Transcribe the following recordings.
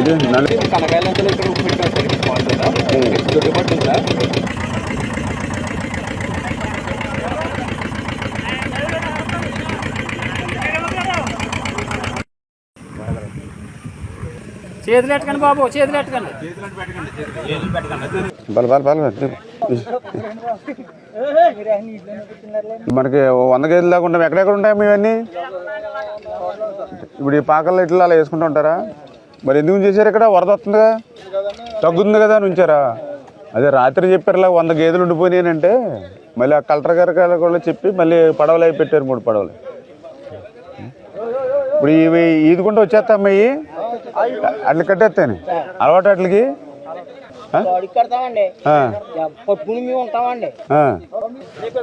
ఇది నల్ల కనకాయలంతా ఇక్కడ పెట్టారు సార్ ఇక్కడ బాగుంటుందా చేతులు ఎట్టకండి బాబు చేతులు ఎట్టకండి. బల బల బల. మనకి వంద కేజీలు దాకా ఉంటాం ఎక్కడెక్కడ ఉంటాయి ఇవన్నీ? ఇప్పుడు ఈ పాకల్లో ఇట్లా అలా వేసుకుంటూ ఉంటారా? మరి ఎందుకు చేశారు ఇక్కడ? వరద వస్తుందిగా? తగ్గుతుంది కదా అని ఉంచారా? అదే రాత్రి చెప్పారు ఇలా వంద గేదెలు ఉండిపోయినాయంటే మళ్ళీ ఆ కలెక్టర్ గారి కూడా చెప్పి మళ్ళీ పడవలు అవి పెట్టారు మూడు పడవలు. ఇప్పుడు ఇవి ఈదుకుంటూ వచ్చేస్తామ్మా అట్లా కట్టేస్తాను అలవాటు అట్లకి.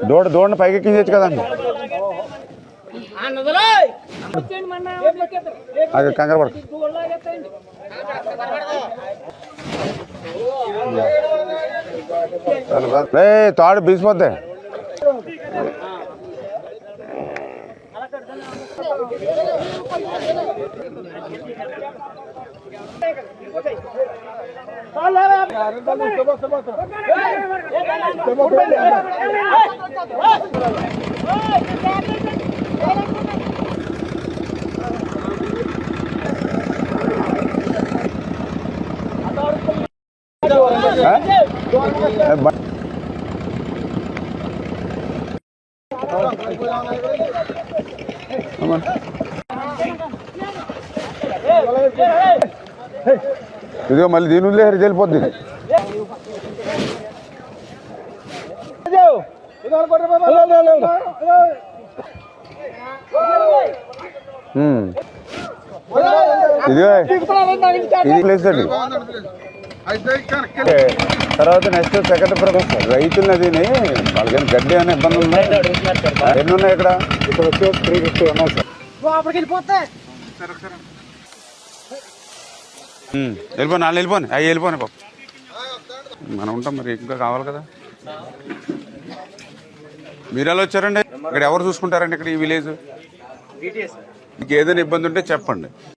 దూడ దూడని పైకి ఎక్కించచ్చు కదండి. అది కంగారు పడక. తాడు బీసిపోద్ది. ఆ? ఏ, হ্যাঁ আমার ఇదిగో మళ్ళీ దీని ఉందే వెళ్ళిపోద్ది ఇదిగో. ఇది ప్లేస్ అండి తర్వాత నెక్స్ట్ సెకండ్ ప్రొఫెస్ రైతులు అది వాళ్ళకి గడ్డి అనే ఇబ్బంది ఉందా? ఎన్ని ఉన్నాయి ఇక్కడ? ఇక్కడ వచ్చి త్రీ ఫిఫ్టీ ఉన్నాయి సార్ అప్పటికి వెళ్ళిపోతే. వెళ్ళిపోను వాళ్ళు వెళ్ళిపోను అవి వెళ్ళిపోను పాప మనం ఉంటాం మరి ఇంకా కావాలి కదా. మీరు ఎలా వచ్చారండి? ఇక్కడ ఎవరు చూసుకుంటారండి ఇక్కడ ఈ విలేజ్? మీకు ఏదైనా ఇబ్బంది ఉంటే చెప్పండి.